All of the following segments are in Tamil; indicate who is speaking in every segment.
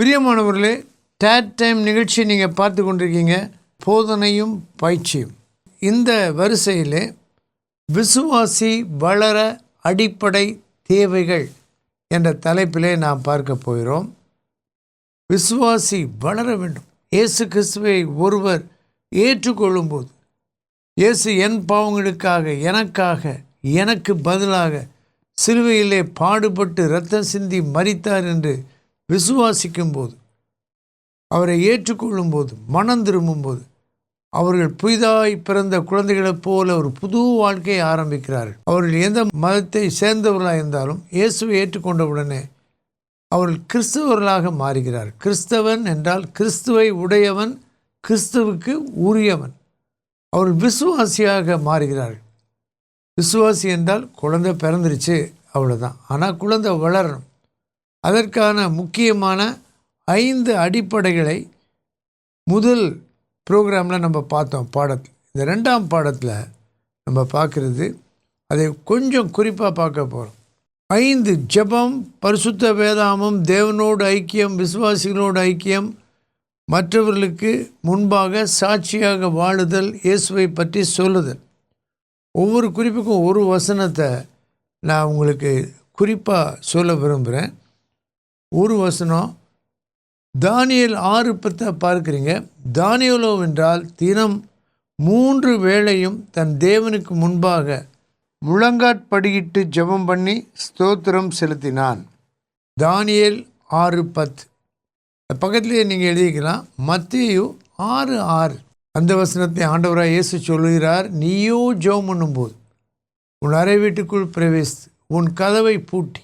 Speaker 1: பிரியமானவர்களே டேட் டைம் நிகழ்ச்சியை நீங்கள் பார்த்து கொண்டிருக்கீங்க. போதனையும் பயிற்சியும். இந்த வரிசையிலே விசுவாசி வளர அடிப்படை தேவைகள் என்ற தலைப்பிலே நாம் பார்க்க போகிறோம். விசுவாசி வளர வேண்டும். இயேசு கிறிஸ்துவை ஒருவர் ஏற்றுக்கொள்ளும்போது இயேசு என் பாவங்களுக்காக எனக்காக எனக்கு பதிலாக சிலுவையிலே பாடுபட்டு இரத்தம் சிந்தி மறித்தார் என்று விசுவாசிக்கும் போது அவரை ஏற்றுக்கொள்ளும்போது மனம் திரும்பும்போது அவர்கள் புதிதாய் பிறந்த குழந்தைகளைப் போல ஒரு புது வாழ்க்கையை ஆரம்பிக்கிறார்கள். அவர்கள் எந்த மதத்தை சேர்ந்தவர்களாக இருந்தாலும் இயேசுவை ஏற்றுக்கொண்டவுடனே அவர்கள் கிறிஸ்தவர்களாக மாறுகிறார் கிறிஸ்தவன் என்றால் கிறிஸ்துவை உடையவன் கிறிஸ்துவுக்கு உரியவன். அவர்கள் விசுவாசியாக மாறுகிறார்கள். விசுவாசி என்றால் குழந்தை பிறந்துருச்சு அவ்வளோதான் ஆனால் குழந்தை வளரணும். அதற்கான முக்கியமான ஐந்து அடிப்படைகளை முதல் ப்ரோக்ராமில் நம்ம பார்த்தோம் பாடத்தில் இந்த ரெண்டாம் பாடத்தில் நம்ம பார்க்குறது அதை கொஞ்சம் குறிப்பாக பார்க்க போகிறோம் ஐந்து ஜெபம் பரிசுத்த வேதாமம் தேவனோடு ஐக்கியம் விசுவாசிகளோடு ஐக்கியம் மற்றவர்களுக்கு முன்பாக சாட்சியாக வாழுதல் இயேசுவை பற்றி சொல்லுதல். ஒவ்வொரு குறிப்புக்கும் ஒரு வசனத்தை நான் உங்களுக்கு குறிப்பாக சொல்ல விரும்புகிறேன் ஒரு வசனம். தானியல் ஆறு பத்தை பார்க்குறீங்க. தானியலோ என்றால் தினம் மூன்று வேளையும் தன் தேவனுக்கு முன்பாக முழங்காட்படியிட்டு ஜெபம் பண்ணி ஸ்தோத்திரம் செலுத்தினான். தானியல் ஆறு பத்து. பக்கத்திலேயே நீங்கள் எழுதிக்கலாம். மத்தியு ஆறு ஆறு. அந்த வசனத்தை ஆண்டவராக இயேசு சொல்கிறார் நீயோ ஜெபம் பண்ணும்போது உன் அறை வீட்டுக்குள் பிரவேசித்து உன் கதவை பூட்டி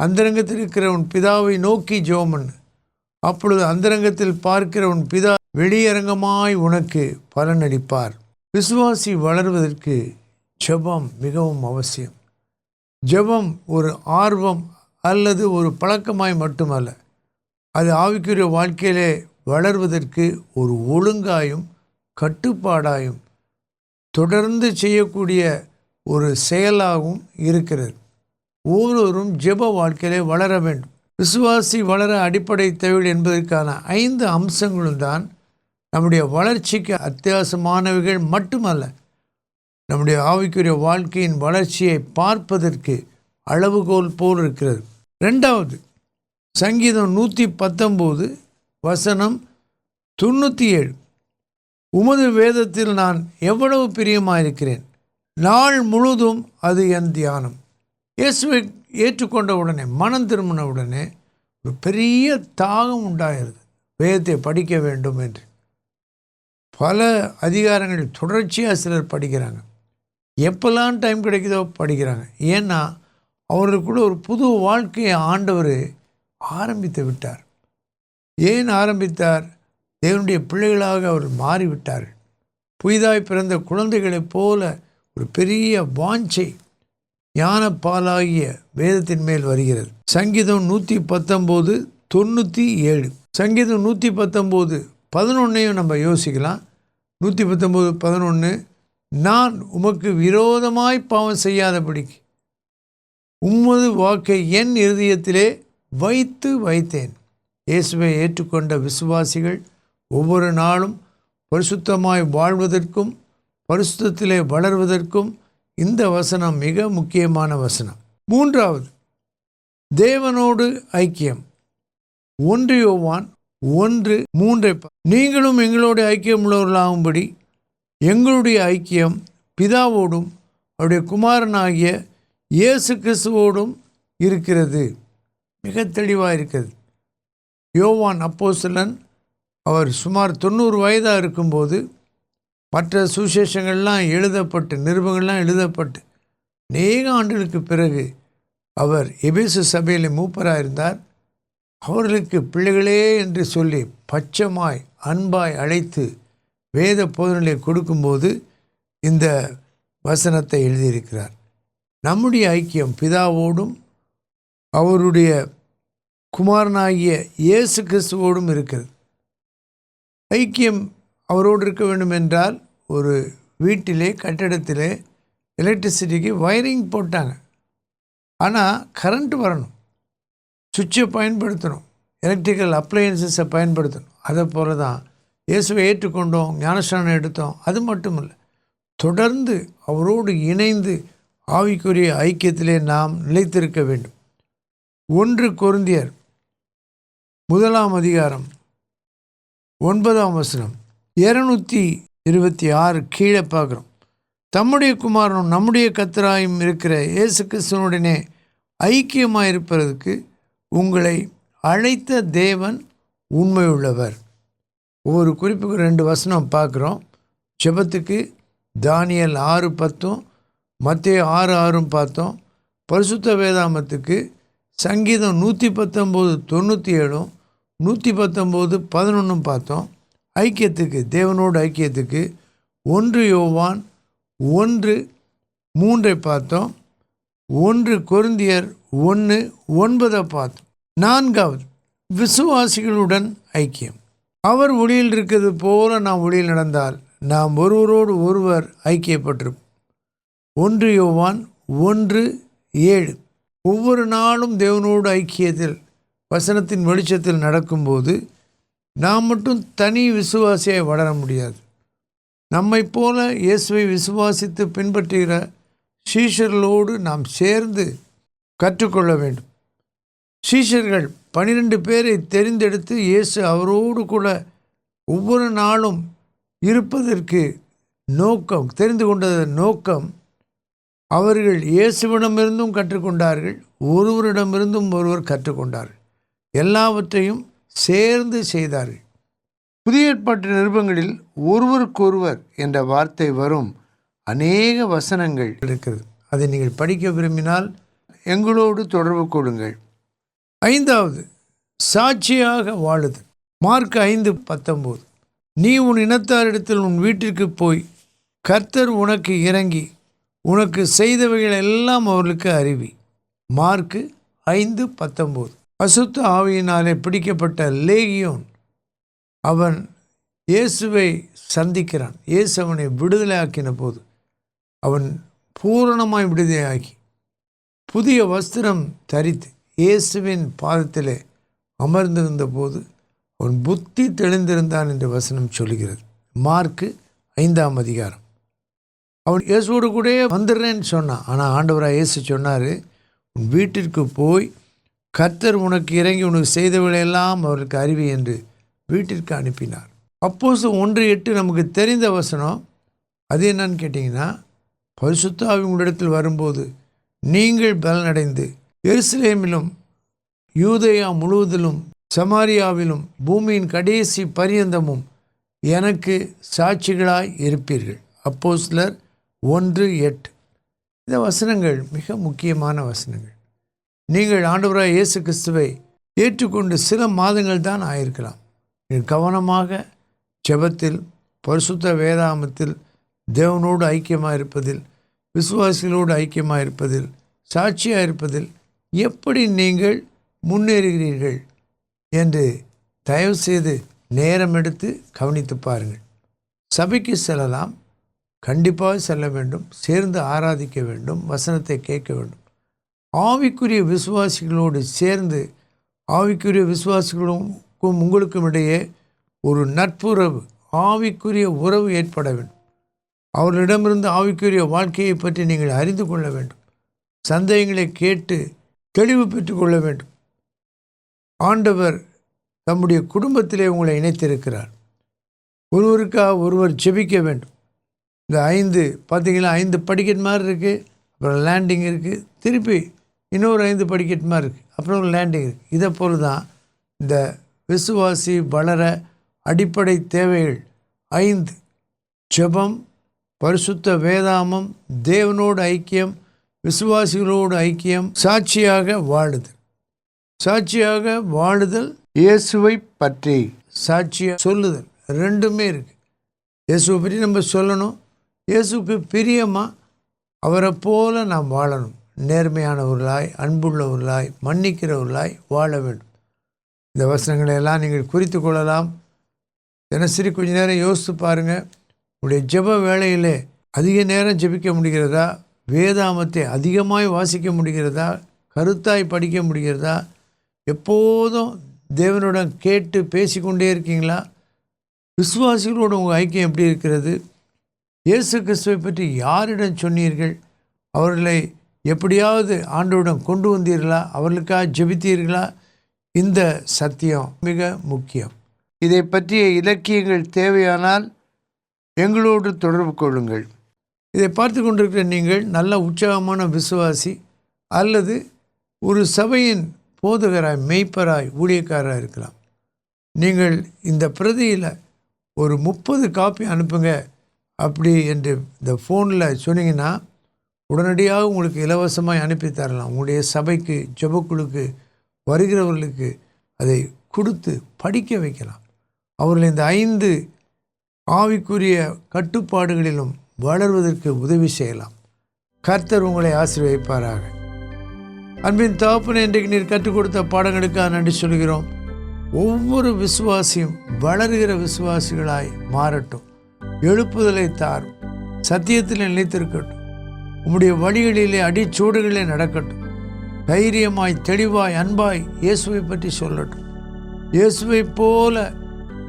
Speaker 1: அந்தரங்கத்தில் இருக்கிற உன் பிதாவை நோக்கி ஜோமன் அப்பொழுது அந்தரங்கத்தில் பார்க்கிற உன் பிதா வெளியரங்கமாய் உனக்கு பலனளிப்பார் விசுவாசி வளர்வதற்கு ஜெபம் மிகவும் அவசியம். ஜெபம் ஒரு ஆர்வம் அல்லது ஒரு பழக்கமாய் மட்டுமல்ல அது ஆவிக்குரிய வாழ்க்கையிலே வளர்வதற்கு ஒரு ஒழுங்காயும் கட்டுப்பாடாயும் தொடர்ந்து செய்யக்கூடிய ஒரு செயலாகவும் இருக்கிறது. ஒவ்வொருவரும் ஜெப வாழ்க்கையிலே வளர வேண்டும். விசுவாசி வளர அடிப்படை தேவை என்பதற்கான ஐந்து அம்சங்களும் தான் நம்முடைய வளர்ச்சிக்கு அத்தியாவசியமானவைகள் மட்டுமல்ல நம்முடைய ஆவிக்குரிய வாழ்க்கையின் வளர்ச்சியை பார்ப்பதற்கு அளவுகோல் போல் இருக்கிறது. ரெண்டாவது சங்கீதம் நூற்றி பத்தொம்போது வசனம் தொண்ணூற்றி ஏழு உமது வேதத்தில் நான் எவ்வளவு பிரியமாக இருக்கிறேன் நாள் முழுதும் அது என் தியானம். இயேசுவை ஏற்றுக்கொண்ட உடனே மனம் திரும்பின உடனே ஒரு பெரிய தாகம் உண்டாகிறது வேதத்தை படிக்க வேண்டும் என்று. பல அதிகாரங்கள் தொடர்ச்சியாக சிலர் படிக்கிறாங்க. எப்போல்லாம் டைம் கிடைக்குதோ படிக்கிறாங்க. ஏன்னா அவர்களுக்குள்ள ஒரு புது வாழ்க்கையை ஆண்டவர் ஆரம்பித்து விட்டார். ஏன் ஆரம்பித்தார்? தேவனுடைய பிள்ளைகளாக அவர் மாறிவிட்டார்கள். புதிதாய் பிறந்த குழந்தைகளைப் போல ஒரு பெரிய வாஞ்சை ஞானப்பாலாகிய வேதத்தின் மேல் வருகிறது. சங்கீதம் நூற்றி பத்தொம்போது தொண்ணூற்றி ஏழு. சங்கீதம் நூற்றி பத்தொம்போது பதினொன்னையும் நம்ம யோசிக்கலாம். நூற்றி பத்தொம்போது பதினொன்று நான் உமக்கு விரோதமாய் பாவம் செய்யாதபடிக்கு உம்மது வாக்கை என் இருதயத்திலே வைத்து வைத்தேன். இயேசுவை ஏற்றுக்கொண்ட விசுவாசிகள் ஒவ்வொரு நாளும் பரிசுத்தமாய் வாழ்வதற்கும் பரிசுத்தத்திலே வளர்வதற்கும் இந்த வசனம் மிக முக்கியமான வசனம். மூன்றாவது தேவனோடு ஐக்கியம். ஒன்று யோவான் ஒன்று மூன்றை ப- நீங்களும் எங்களோடு ஐக்கியம் உள்ளவர்களாகும்படி எங்களுடைய ஐக்கியம் பிதாவோடும் அவருடைய குமாரனாகிய இயேசு கிறிஸ்துவோடும் இருக்கிறது. மிக தெளிவாக இருக்கிறது யோவான் அப்போஸ்தலன் அவர் சுமார் தொண்ணூறு வயதாக இருக்கும்போது மற்ற சுசேஷங்கள்லாம் எழுதப்பட்டு நிருபங்கள்லாம் எழுதப்பட்டு அநேக ஆண்டுகளுக்கு பிறகு அவர் எபேசு சபையில் மூப்பராக இருந்தார். அவர்களுக்கு பிள்ளைகளே என்று சொல்லி பச்சமாய் அன்பாய் அழைத்து வேத போதனைகளை கொடுக்கும்போது இந்த வசனத்தை எழுதியிருக்கிறார். நம்முடைய ஐக்கியம் பிதாவோடும் அவருடைய குமாரனாகிய இயேசு கிறிஸ்துவோடும் இருக்கிறது. ஐக்கியம் அவரோடு இருக்க வேண்டும் என்றால் ஒரு வீட்டிலே கட்டிடத்திலே எலக்ட்ரிசிட்டிக்கு வயரிங் போட்டாங்க. ஆனால் கரண்ட்டு வரணும். சுவிட்சை பயன்படுத்தணும். எலக்ட்ரிக்கல் அப்ளையன்சஸை பயன்படுத்தணும். அதை போல தான் இயேசுவை ஏற்றுக்கொண்டோம் ஞானஸ்நானம் எடுத்தோம். அது மட்டும் இல்லை தொடர்ந்து அவரோடு இணைந்து ஆவிக்குரிய ஐக்கியத்திலே நாம் நிலைத்திருக்க வேண்டும். ஒன்று கொருந்தியர் முதலாம் அதிகாரம் ஒன்பதாம் வசனம். இரநூத்தி இருபத்தி ஆறு கீழே பார்க்குறோம். தம்முடைய குமாரனும் நம்முடைய கத்தராயும் இருக்கிற இயேசு கிறிஸ்துவனுடனே ஐக்கியமாக இருப்பதற்கு உங்களை அழைத்த தேவன் உண்மையுள்ளவர். ஒவ்வொரு குறிப்புக்கு ரெண்டு வசனம் பார்க்குறோம். ஜெபத்துக்கு தானியல் ஆறு பத்தும் மத்திய ஆறு ஆறும் பார்த்தோம். பரிசுத்த வேதாமத்துக்கு சங்கீதம் நூற்றி பத்தொம்போது தொண்ணூற்றி ஏழும் நூற்றி பத்தொம்போது பதினொன்றும் பார்த்தோம். ஐக்கியத்துக்கு தேவனோடு ஐக்கியத்துக்கு ஒன்று யோவான் ஒன்று மூன்றை பார்த்தோம் ஒன்று கொருந்தியர் ஒன்று ஒன்பதை பார்த்தோம். நான்காவது விசுவாசிகளுடன் ஐக்கியம். அவர் ஒளியில் இருக்கிறது போல நாம் ஒளியில் நடந்தால் நாம் ஒருவரோடு ஒருவர் ஐக்கியப்பட்டிருப்போம். ஒன்று யோவான் ஒன்று ஏழு. ஒவ்வொரு நாளும் தேவனோடு ஐக்கியத்தில் வசனத்தின் வெளிச்சத்தில் நடக்கும்போது நாம் மட்டும் தனி விசுவாசியாக வளர முடியாது. நம்மைப் போல இயேசுவை விசுவாசித்து பின்பற்றுகிற சீஷர்களோடு நாம் சேர்ந்து கற்றுக்கொள்ள வேண்டும். சீஷர்கள் பனிரெண்டு பேரை தெரிந்தெடுத்து இயேசு அவரோடு கூட ஒவ்வொரு நாளும் இருப்பதற்கு நோக்கம் தெரிந்து கொண்டதன் நோக்கம் அவர்கள் இயேசுவிடமிருந்தும் கற்றுக்கொண்டார்கள் ஒருவரிடமிருந்தும் ஒருவர் கற்றுக்கொண்டார்கள். எல்லாவற்றையும் சேர்ந்து செய்தார்கள். புதிய ஏற்பாட்டு நிருபங்களில் ஒருவருக்கொருவர் என்ற வார்த்தை வரும் அநேக வசனங்கள் இருக்கிறது. அதை நீங்கள் படிக்க விரும்பினால் எங்களோடு தொடர்பு கொள்ளுங்கள். ஐந்தாவது சாட்சியாக வாழுது மார்க் ஐந்து பத்தொம்போது நீ உன் இனத்தாரிடத்தில் உன் வீட்டிற்கு போய் கர்த்தர் உனக்கு இறங்கி உனக்கு செய்தவைகள் எல்லாம் அவர்களுக்கு அறிவி. மார்க்கு ஐந்து பத்தொம்போது அசுத்த ஆவியினாலே பிடிக்கப்பட்ட லேகியோன். அவன் இயேசுவை சந்திக்கிறான். இயேசு அவனை விடுதலையாக்கின போது அவன் பூரணமாய் விடுதலையாக்கி புதிய வஸ்திரம் தரித்து இயேசுவின் பாதத்திலே அமர்ந்திருந்த போது அவன் புத்தி தெளிந்திருந்தான் என்று வசனம் சொல்கிறது. மார்க்கு ஐந்தாம் அதிகாரம். அவன் இயேசுவோடு கூட வந்துடுறேன்னு சொன்னான். ஆனால் ஆண்டவராக இயேசு சொன்னார் உன் வீட்டிற்கு போய் கர்த்தர் உனக்கு இறங்கி உனக்கு செய்தவர்களெல்லாம் அவருக்கு அறிவி என்று வீட்டிற்கு அனுப்பினார். அப்போது ஒன்று எட்டு நமக்கு தெரிந்த வசனம் அது என்னன்னு கேட்டிங்கன்னா பரிசுத்தாவி உங்களிடத்தில் வரும்போது நீங்கள் பலனடைந்து எருசலேமிலும் யூதயா முழுவதிலும் சமாரியாவிலும் பூமியின் கடைசி பரியந்தமும் எனக்கு சாட்சிகளாய் இருப்பீர்கள். அப்போ சிலர் ஒன்று எட்டு. இந்த வசனங்கள் மிக முக்கியமான வசனங்கள். நீங்கள் ஆண்டவராக இயேசு கிறிஸ்துவை ஏற்றுக்கொண்டு சில மாதங்கள் தான் ஆயிருக்கலாம். நீங்கள் கவனமாக ஜெபத்தில் பரிசுத்த வேதாமத்தில் தேவனோடு ஐக்கியமாக இருப்பதில் விசுவாசிகளோடு ஐக்கியமாக இருப்பதில் சாட்சியாக இருப்பதில் எப்படி நீங்கள் முன்னேறுகிறீர்கள் என்று தயவு செய்து நேரம் எடுத்து கவனித்து பாருங்கள். சபைக்கு செல்லலாம் கண்டிப்பாக செல்ல வேண்டும் சேர்ந்து ஆராதிக்க வேண்டும் வசனத்தை கேட்க வேண்டும். ஆவிக்குரிய விசுவாசிகளோடு சேர்ந்து ஆவிக்குரிய விசுவாசிகளுக்கும் உங்களுக்கும் இடையே ஒரு நட்புறவு ஆவிக்குரிய உறவு ஏற்பட வேண்டும். அவர்களிடமிருந்து ஆவிக்குரிய வாழ்க்கையை பற்றி நீங்கள் அறிந்து கொள்ள வேண்டும். சந்தேகங்களை கேட்டு தெளிவு பெற்றுக்கொள்ள வேண்டும். ஆண்டவர் தம்முடைய குடும்பத்திலே உங்களை இணைத்திருக்கிறார். ஒருவருக்காக ஒருவர் ஜெபிக்க வேண்டும். இந்த ஐந்து பார்த்தீங்கன்னா ஐந்து படிக்கட் மாதிரி இருக்குது அப்புறம் லேண்டிங் இருக்குது திருப்பி இன்னொரு ஐந்து படிக்கட்டுமா இருக்குது அப்புறம் ஒரு லேண்டிங் இருக்குது இதை போல் தான் இந்த விசுவாசி வளர அடிப்படை தேவைகள் ஐந்து. ஜெபம் பரிசுத்த வேதாமம் தேவனோடு ஐக்கியம் விசுவாசிகளோடு ஐக்கியம் சாட்சியாக வாழுதல். சாட்சியாக வாழுதல் இயேசுவை பற்றி சாட்சியாக சொல்லுதல். ரெண்டுமே இருக்குது இயேசுவை பற்றி நம்ம சொல்லணும். இயேசுக்கு பிரியமாக அவரை போல நாம் வாழணும். நேர்மையானவர்களாய் அன்புள்ளவர்களாய் மன்னிக்கிறவர்களாய் வாழ வேண்டும். இந்த வசனங்களை எல்லாம் நீங்கள் குறித்து கொள்ளலாம். தினசரி கொஞ்ச நேரம் யோசித்து பாருங்கள் உங்களுடைய ஜெப வேளையிலே அதிக நேரம் ஜெபிக்க முடிகிறதா? வேதாமத்தை அதிகமாய் வாசிக்க முடிகிறதா? கருத்தாய் படிக்க முடிகிறதா? எப்போதும் தேவனுடன் கேட்டு பேசிக்கொண்டே இருக்கீங்களா? விசுவாசிகளோட உங்கள் ஐக்கியம் எப்படி இருக்கிறது? இயேசு கிறிஸ்துவை பற்றி யாரிடம் சொன்னீர்கள்? அவர்களை எப்படியாவது ஆண்டோடம் கொண்டு வந்தீர்களா? அவர்களுக்காக ஜெபித்தீர்களா? இந்த சத்தியம் மிக முக்கியம். இதை பற்றிய இலக்கியங்கள் தேவையானால் எங்களோடு தொடர்பு கொள்ளுங்கள். இதை பார்த்து கொண்டிருக்கிற நீங்கள் நல்ல உற்சாகமான விசுவாசி அல்லது ஒரு சபையின் போதகராய் மெய்ப்பராய் ஊழியக்காராக இருக்கலாம். நீங்கள் இந்த பிரதியில் ஒரு முப்பது காப்பி அனுப்புங்க அப்படி என்று இந்த ஃபோனில் சொன்னீங்கன்னா உடனடியாக உங்களுக்கு இலவசமாக அனுப்பி தரலாம். உங்களுடைய சபைக்கு ஜபக்குழுக்கு வருகிறவர்களுக்கு அதை கொடுத்து படிக்க வைக்கலாம். அவர்கள் இந்த ஐந்து ஆவிக்குரிய கட்டுப்பாடுகளிலும் வளர்வதற்கு உதவி செய்யலாம். கர்த்தர் உங்களை ஆசீர்வதிப்பாராக. அன்பின் தகப்பனை இன்றைக்கு நீர் கற்றுக் கொடுத்த பாடங்களுக்காக நன்றி சொல்கிறோம். ஒவ்வொரு விசுவாசியும் வளர்கிற விசுவாசிகளாய் மாறட்டும். எழுப்புதலை தார் சத்தியத்தில் நிலைத்திருக்கட்டும். உம்முடைய வழிகளிலே அடிச்சூடுகளிலே நடக்கட்டும். தைரியமாய் தெளிவாய் அன்பாய் இயேசுவை பற்றி சொல்லட்டும். இயேசுவை போல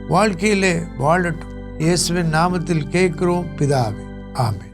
Speaker 1: வாழ்க்கையிலே வாழட்டும். இயேசுவின் நாமத்தில் கேட்கிறோம் பிதாவே. ஆமை